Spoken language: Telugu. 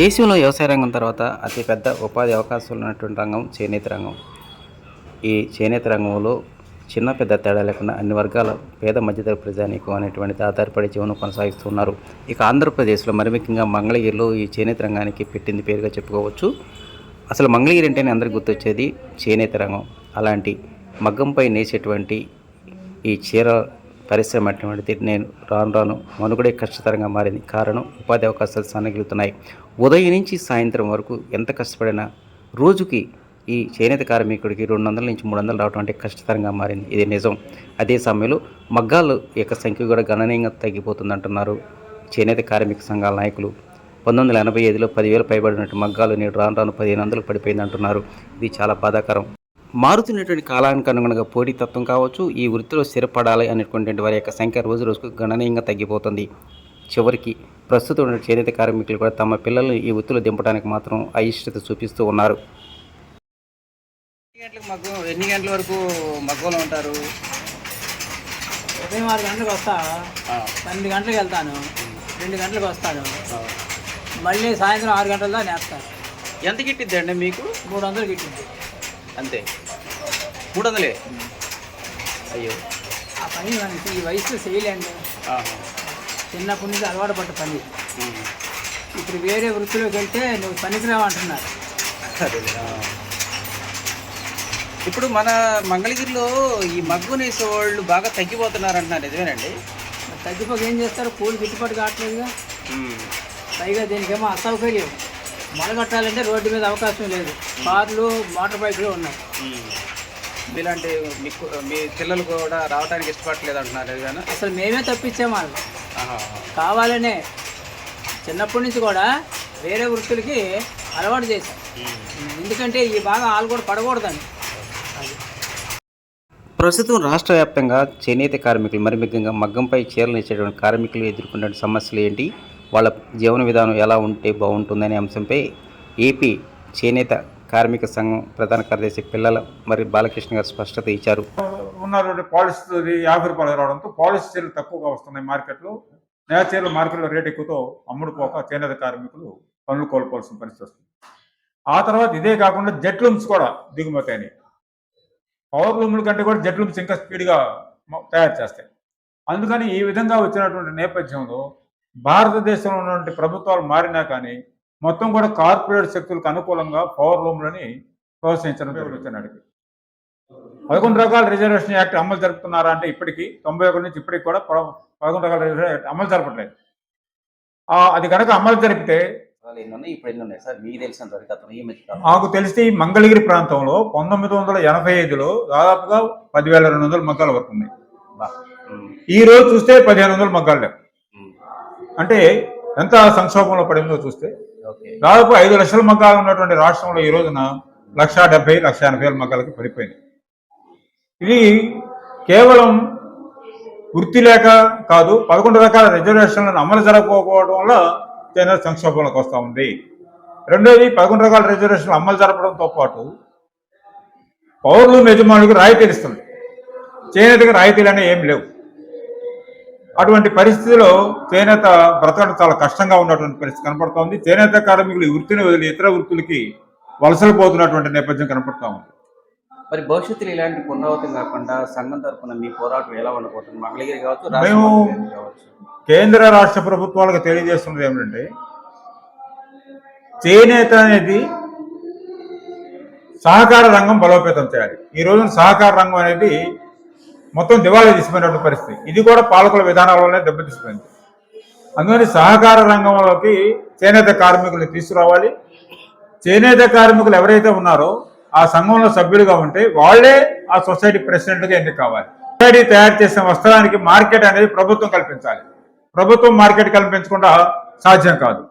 దేశంలో వ్యవసాయ రంగం తర్వాత అతిపెద్ద ఉపాధి అవకాశాలు ఉన్నటువంటి రంగం చేనేత రంగం. ఈ చేనేత రంగంలో చిన్న పెద్ద తేడా లేకుండా అన్ని వర్గాల పేద మధ్యతర ప్రజానీకం అనేటువంటిది ఆధారపడి జీవనం కొనసాగిస్తున్నారు ఇక ఆంధ్రప్రదేశ్లో మరి ముఖ్యంగా మంగళగిరిలో ఈ చేనేత రంగానికి పెట్టింది పేరుగా చెప్పుకోవచ్చు. అసలు మంగళగిరి అంటేనే అందరికి గుర్తొచ్చేది చేనేత రంగం. అలాంటి మగ్గంపై నేసేటువంటి ఈ చీర పరిశ్రమ అటువంటిది నేను రాను రాను మనుగడే కష్టతరంగా మారింది. కారణం ఉపాధి అవకాశాలు సన్నగిలుతున్నాయి. ఉదయం నుంచి సాయంత్రం వరకు ఎంత కష్టపడినా రోజుకి ఈ చేనేత కార్మికుడికి రెండు వందల నుంచి మూడు వందలు రావడం అంటే కష్టతరంగా మారింది. ఇది నిజం. అదే సమయంలో మగ్గాలు యొక్క సంఖ్య కూడా గణనీయంగా తగ్గిపోతుంది అంటున్నారు చేనేత కార్మిక సంఘాల నాయకులు. పంతొమ్మిది వందల ఎనభై ఐదులో పదివేలు పైబడినట్టు మగ్గాలు నేడు రాను రాను పదిహేను వందలు పడిపోయింది అంటున్నారు ఇది చాలా బాధాకరం. మారుతున్నటువంటి కాలానికి అనుగుణంగా పోటీతత్వం కావచ్చు ఈ వృత్తిలో స్థిరపడాలి అనేటువంటి వారి యొక్క సంఖ్య రోజు రోజుకు గణనీయంగా తగ్గిపోతుంది. చివరికి ప్రస్తుతం ఉన్న చేనేత కార్మికులు కూడా తమ పిల్లల్ని ఈ వృత్తిలో దింపడానికి మాత్రం అయిష్టత చూపిస్తూ ఉన్నారు. ఎన్ని గంటలకు మగ్గం ఎన్ని గంటల వరకు మగ్గంలో ఉంటారు? ఉదయం ఆరు గంటలకు వస్తా. పన్నెండు గంటలకు వెళ్తాను. రెండు గంటలకు వస్తాను. మళ్ళీ సాయంత్రం ఆరు గంటల దాకా నేస్తాను. ఎంత గిట్టిద్ది అండి మీకు? మూడు వందలు గిట్టింది అంతే. మూడు వందలే అయ్యో. ఆ పని మనకి ఈ వయసులో చేయలేండి. చిన్నప్పటి నుంచి అలవాటు పడ్డ పని. ఇప్పుడు వేరే వృత్తిలోకి వెళ్తే నువ్వు పనికిరావు అంటున్నారు. అదేలే, ఆ. ఇప్పుడు మన మంగళగిరిలో ఈ మగ్గు నేసే వాళ్ళు బాగా తగ్గిపోతున్నారు అంటున్నారు నిజమేనండి? తగ్గిపోక ఏం చేస్తారు? కూలి గిట్టుబాటు కావట్లేదుగా. పైగా దీనికేమో అసౌకర్యం. మొలగట్టాలంటే రోడ్డు మీద అవకాశం లేదు. కార్లు మోటార్ బైకులు ఉన్నాయి. మీలాంటి మీకు మీ పిల్లలు కూడా రావడానికి ఇష్టపడట్లేదు అంటున్నారు ఏదైనా అసలు మేమే తప్పించాము వాళ్ళు కావాలనే చిన్నప్పటి నుంచి కూడా వేరే వృత్తులకి అలవాటు చేశాం. ఎందుకంటే ఈ బాగా వాళ్ళు కూడా పడకూడదని. ప్రస్తుతం రాష్ట్ర వ్యాప్తంగా చేనేత కార్మికులు మరి ముఖ్యంగా మగ్గంపై చీరలు ఇచ్చేటువంటి కార్మికులు ఎదుర్కొన్న సమస్యలు ఏంటి? వాళ్ళ జీవన విధానం ఎలా ఉంటే బాగుంటుందనే అంశంపై ఏపీ చేనేత కార్మిక సంఘం ప్రధాన కార్యదర్శి పిల్లల మరి బాలకృష్ణ గారు స్పష్టత ఇచ్చారు. ఉన్నటువంటి పాలిస్ యాభై రూపాయలు రావడంతో పాలిస్ చీరలు తక్కువగా వస్తున్నాయి మార్కెట్లో. నేల చీరలు మార్కెట్లో రేట్ ఎక్కువతో అమ్ముడుపోక చేనేత కార్మికులు పనులు కోల్పోవాల్సిన పరిస్థితి వస్తుంది. ఆ తర్వాత ఇదే కాకుండా జెట్ లూమ్స్ కూడా దిగుమతి అయినాయి. పవర్ లూమ్ల కంటే కూడా జెట్ లూమ్స్ ఇంకా స్పీడ్గా తయారు చేస్తాయి. అందుకని ఈ విధంగా వచ్చినటువంటి నేపథ్యంలో భారతదేశంలో ఉన్నటువంటి ప్రభుత్వాలు మారినా కానీ మొత్తం కూడా కార్పొరేట్ శక్తులకు అనుకూలంగా పవర్ లూమ్లని ప్రోత్సహించడం జరుగుతున్నాడు పదకొండు రకాల రిజర్వేషన్ యాక్ట్ అమలు జరుపుతున్నారా అంటే ఇప్పటికీ తొంభై ఒకటి నుంచి ఇప్పటికి కూడా పద- పదకొండు రకాల రిజర్వేషన్ యాక్ట్ అమలు జరపట్లేదు. అది కనుక అమలు జరిపితే మాకు తెలిసి మంగళగిరి ప్రాంతంలో పంతొమ్మిది వందల ఎనభై ఐదులో దాదాపుగా పదివేల రెండు వందల మగ్గాల వరకు ఉన్నాయి. ఈ రోజు చూస్తే పదిహేను వందల మగ్గాలు లేవు. అంటే ఎంత సంక్షోభంలో పడిందో చూస్తే దాదాపు ఐదు లక్షల మగ్గాలు ఉన్నటువంటి రాష్ట్రంలో ఈ రోజున లక్ష డెబ్బై లక్ష ఎనభై వేల మగ్గాలకి పడిపోయింది ఇది కేవలం వృత్తి లేక కాదు పదకొండు రకాల రిజర్వేషన్లను అమలు జరగకపోవడం వల్ల చేనేత సంక్షోభంలోకి వస్తూ ఉంది. రెండోది పదకొండు రకాల రిజర్వేషన్లు అమలు జరపడంతో పాటు పౌరులు యజమానులకు రాయితీలు ఇస్తుంది చేనేతకి రాయితీలు అనేవి ఏమి లేవు. అటువంటి పరిస్థితిలో చేనేత బ్రతకడం చాలా కష్టంగా ఉన్నటువంటి పరిస్థితి కనపడుతోంది. చేనేత కార్మికులు ఈ వృత్తిని వదిలి ఇతర వృత్తులకి వలసలు పోతున్నటువంటి నేపథ్యం కనపడుతూ ఉంది. మరి భవిష్యత్తులో ఇలాంటి పునరావృతం కాకుండా సంఘం తరపున మీ పోరాటం ఎలా ఉండబోతుంది? మంగళగిరి కావచ్చు మేము- కేంద్ర రాష్ట్ర ప్రభుత్వాలకు తెలియజేస్తున్నది ఏమిటంటే చేనేత అనేది సహకార రంగం బలోపేతం చేయాలి. ఈ రోజున సహకార రంగం అనేది మొత్తం దివాళా తీసిపోయినటువంటి పరిస్థితి. ఇది కూడా పాలకుల విధానాల వల్లనే దెబ్బతీసిపోయింది. అందుకని సహకార రంగంలోకి చేనేత కార్మికులు తీసుకురావాలి. చేనేత కార్మికులు ఎవరైతే ఉన్నారో ఆ సంఘంలో సభ్యులుగా ఉంటే వాళ్ళే ఆ సొసైటీ ప్రెసిడెంట్గా ఎన్నిక కావాలి. సొసైటీ తయారు చేసిన వస్త్రానికి మార్కెట్ అనేది ప్రభుత్వం కల్పించాలి. ప్రభుత్వం మార్కెట్ కల్పించకుండా సాధ్యం కాదు.